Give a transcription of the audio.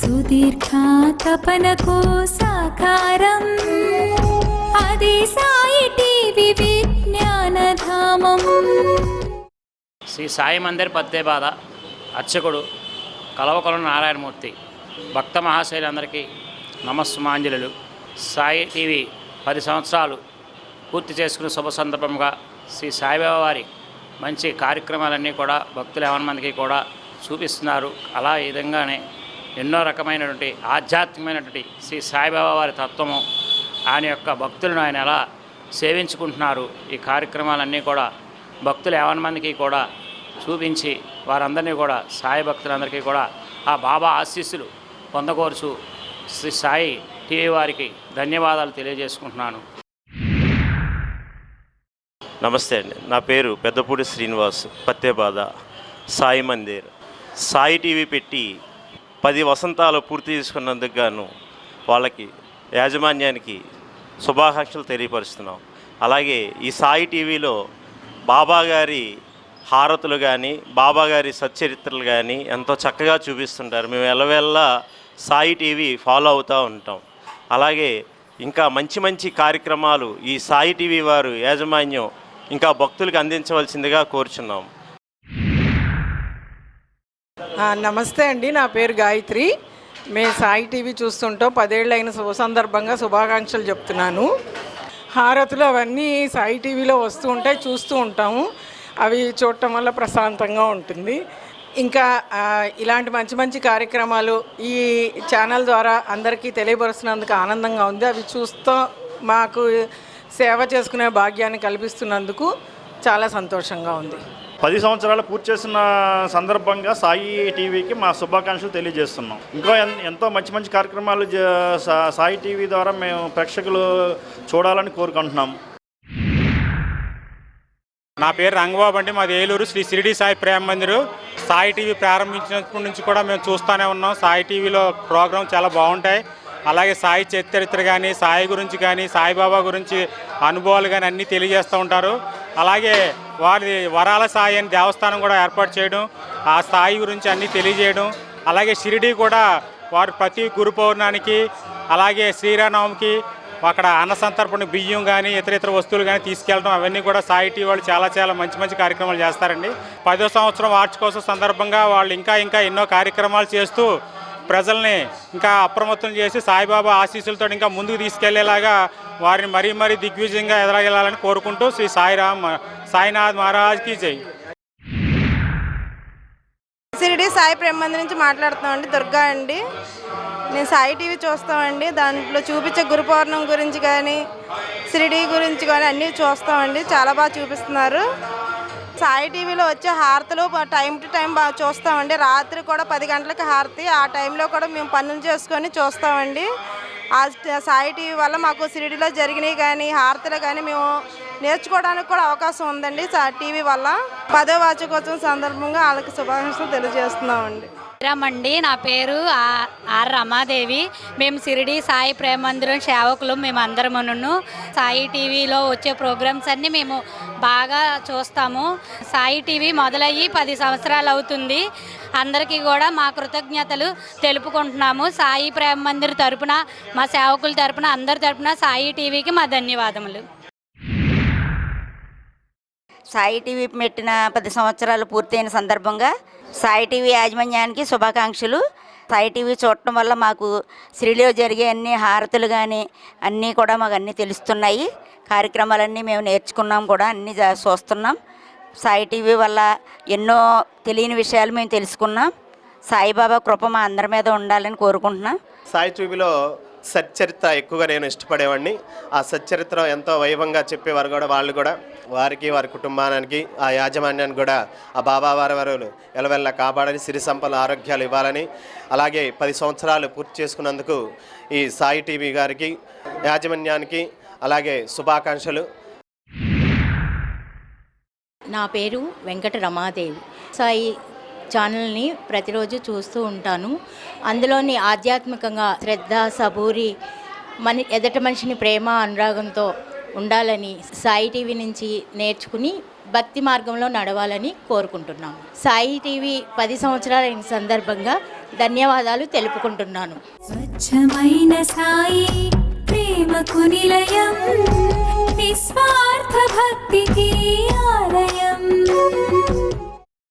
సుదీర్ఘ తపనకు సాకారం. అది సాయి టీవీ విజ్ఞానధామం. శ్రీ సాయి మందిర్ పత్తేబాద అర్చకుడు కలవకొల నారాయణమూర్తి భక్త మహాశైలందరికీ నమస్మాంజలులు సాయి టీవీ పది సంవత్సరాలు పూర్తి చేసుకున్న శుభ సందర్భంగా శ్రీ సాయిబాబా వారి మంచి కార్యక్రమాలన్నీ కూడా భక్తులు ఎవరి మందికి కూడా చూపిస్తున్నారు. అలా ఈ విధంగానే ఎన్నో రకమైనటువంటి ఆధ్యాత్మికమైనటువంటి శ్రీ సాయిబాబా వారి తత్వము ఆయన యొక్క భక్తులను ఆయన ఎలా సేవించుకుంటున్నారు ఈ కార్యక్రమాలన్నీ కూడా భక్తులు యావన్ మందికి కూడా చూపించి వారందరినీ కూడా సాయి భక్తులందరికీ కూడా ఆ బాబా ఆశీస్సులు పొందకోరుచు శ్రీ సాయి టీవీ వారికి ధన్యవాదాలు తెలియజేసుకుంటున్నాను. నమస్తే అండి. నా పేరు పెద్దపూడి శ్రీనివాస్ పత్తేబాధ సాయి మందిర్. సాయి టీవీ పెట్టి పది వసంతాలు పూర్తి చేసుకున్నందుకు గాను వాళ్ళకి యాజమాన్యానికి శుభాకాంక్షలు తెలియపరుస్తున్నాం. అలాగే ఈ సాయి టీవీలో బాబా గారి హారతులు కానీ బాబా గారి సచ్చరిత్రలు కానీ ఎంతో చక్కగా చూపిస్తుంటారు. మేము ఎలవెల్లా సాయి టీవీ ఫాలో అవుతూ ఉంటాం. అలాగే ఇంకా మంచి మంచి కార్యక్రమాలు ఈ సాయి టీవీ వారు యాజమాన్యం ఇంకా భక్తులకు అందించవలసిందిగా కోరుచున్నాం. నమస్తే అండి నా పేరు గాయత్రి. మేము సాయి టీవీ చూస్తుంటాం. పదేళ్ళైన శుభ సందర్భంగా శుభాకాంక్షలు చెప్తున్నాను. హారతులు అవన్నీ సాయి టీవీలో వస్తూ ఉంటాయి చూస్తూ ఉంటాము. అవి చూడటం వల్ల ప్రశాంతంగా ఉంటుంది. ఇంకా ఇలాంటి మంచి మంచి కార్యక్రమాలు ఈ ఛానల్ ద్వారా అందరికీ తెలియపరుస్తున్నందుకు ఆనందంగా ఉంది. అవి చూస్తూ మాకు సేవ చేసుకునే భాగ్యాన్ని కల్పిస్తున్నందుకు చాలా సంతోషంగా ఉంది. పది సంవత్సరాలు పూర్తి చేసిన సందర్భంగా సాయి టీవీకి మా శుభాకాంక్షలు తెలియజేస్తున్నాం. ఇంకా ఎంతో మంచి మంచి కార్యక్రమాలు సాయి టీవీ ద్వారా మేము ప్రేక్షకులు చూడాలని కోరుకుంటున్నాం. నా పేరు రంగబాబు అండి. మాది ఏలూరు శ్రీ షిరిడి సాయి ప్రేమ మందిరు. సాయి టీవీ ప్రారంభించినప్పటి నుంచి కూడా మేము చూస్తూనే ఉన్నాం. సాయి టీవీలో ప్రోగ్రాం చాలా బాగుంటాయి. అలాగే సాయి చరిత్ర కానీ సాయి గురించి కానీ సాయిబాబా గురించి అనుభవాలు కానీ అన్నీ తెలియజేస్తూ ఉంటారు. అలాగే వారి వరాల సాయి అని దేవస్థానం కూడా ఏర్పాటు చేయడం ఆ స్థాయి గురించి అన్నీ తెలియజేయడం అలాగే షిరిడి కూడా వారు ప్రతి గురు పౌర్ణానికి అలాగే శ్రీరామనవమికి అక్కడ అన్న సంతర్పణ బియ్యం కానీ ఇతర ఇతర వస్తువులు కానీ తీసుకెళ్ళడం అవన్నీ కూడా సాయిటీ వాళ్ళు చాలా చాలా మంచి మంచి కార్యక్రమాలు చేస్తారండి. పదో సంవత్సరం వార్షికోత్సవ సందర్భంగా వాళ్ళు ఇంకా ఇంకా ఎన్నో కార్యక్రమాలు చేస్తూ ప్రజల్ని ఇంకా అప్రమత్తం చేసి సాయిబాబా ఆశీస్సులతో ఇంకా ముందుకు తీసుకెళ్ళేలాగా వారిని మరీ మరీ దిగ్విజయంగా ఎదగలాలని కోరుకుంటూ శ్రీ సాయిరామ్ సాయినాథ్ మహారాజ్కి జై. సిరిడి సాయి ప్రేమంది నుంచి మాట్లాడుతున్నామండి దుర్గా అండి. నేను సాయి టీవీ చూస్తామండి. దాంట్లో చూపించే గురు పౌర్ణం గురించి కానీ సిరిడి గురించి కానీ అన్నీ చూస్తామండి. చాలా బాగా చూపిస్తున్నారు. సాయి టీవీలో వచ్చే హారతులు టైం టు టైం చూస్తామండి. రాత్రి కూడా పది గంటలకి హారతి ఆ టైంలో కూడా మేము పనులు చేసుకొని చూస్తామండి. ఆ సాయి టీవీ వల్ల మాకు సిరిడిలో జరిగినవి కానీ హారతులు కానీ మేము నేర్చుకోవడానికి కూడా అవకాశం ఉందండి సా టీవీ వల్ల. పదో వాచకోత్సవం సందర్భంగా వాళ్ళకి శుభాకాంక్షలు తెలియజేస్తున్నామండి. రామండి నా పేరు ఆర్ రమాదేవి. మేము సిరిడి సాయి ప్రేమందిరం సేవకులు. మేము అందరమును సాయి టీవీలో వచ్చే ప్రోగ్రామ్స్ అన్నీ మేము బాగా చూస్తాము. సాయి టీవీ మొదలయ్యి పది సంవత్సరాలు అవుతుంది. అందరికీ కూడా మా కృతజ్ఞతలు తెలుపుకుంటున్నాము. సాయి ప్రేమ మందిర్ తరపున మా సేవకుల తరపున అందరి తరపున సాయి టీవీకి మా ధన్యవాదములు. సాయి టీవీ పెట్టిన పది సంవత్సరాలు పూర్తయిన సందర్భంగా సాయి టీవీ యాజమాన్యానికి శుభాకాంక్షలు. సాయి టీవీ చూడటం వల్ల మాకు శ్రీలో జరిగే అన్ని హారతులు కానీ అన్నీ కూడా మాకు అన్నీ తెలుస్తున్నాయి. కార్యక్రమాలన్నీ మేము నేర్చుకున్నాం కూడా అన్నీ జా- చూస్తున్నాం. సాయి టీవీ వల్ల ఎన్నో తెలియని విషయాలు మేము తెలుసుకున్నాం. సాయిబాబా కృప మా అందరి మీద ఉండాలని కోరుకుంటున్నాం. సాయి టీవీలో సచ్చరిత్ర ఎక్కువగా నేను ఇష్టపడేవాడిని. ఆ సచ్చరిత్ర ఎంతో వైభవంగా చెప్పేవారు కూడా వాళ్ళు కూడా. వారికి వారి కుటుంబానికి ఆ యాజమాన్యానికి కూడా ఆ బాబా వారి వారు ఎలవెల్ల కాపాడని సిరి సంపద ఆరోగ్యాలు ఇవ్వాలని అలాగే పది సంవత్సరాలు పూర్తి చేసుకున్నందుకు ఈ సాయి టీవీ గారికి యాజమాన్యానికి అలాగే శుభాకాంక్షలు. నా పేరు వెంకట రమాదేవి. సాయి ఛానల్ని ప్రతిరోజు చూస్తూ ఉంటాను. అందులోని ఆధ్యాత్మికంగా శ్రద్ధ సబూరి మని ఎదట మనిషిని ప్రేమ అనురాగంతో ఉండాలని సాయి టీవీ నుంచి నేర్చుకుని భక్తి మార్గంలో నడవాలని కోరుకుంటున్నాను. సాయి టీవీ పది సంవత్సరాల సందర్భంగా ధన్యవాదాలు తెలుపుకుంటున్నాను. స్వచ్ఛమైన సాయి ప్రేమకు నిలయం నిస్వార్థ భక్తికి ఆలయం.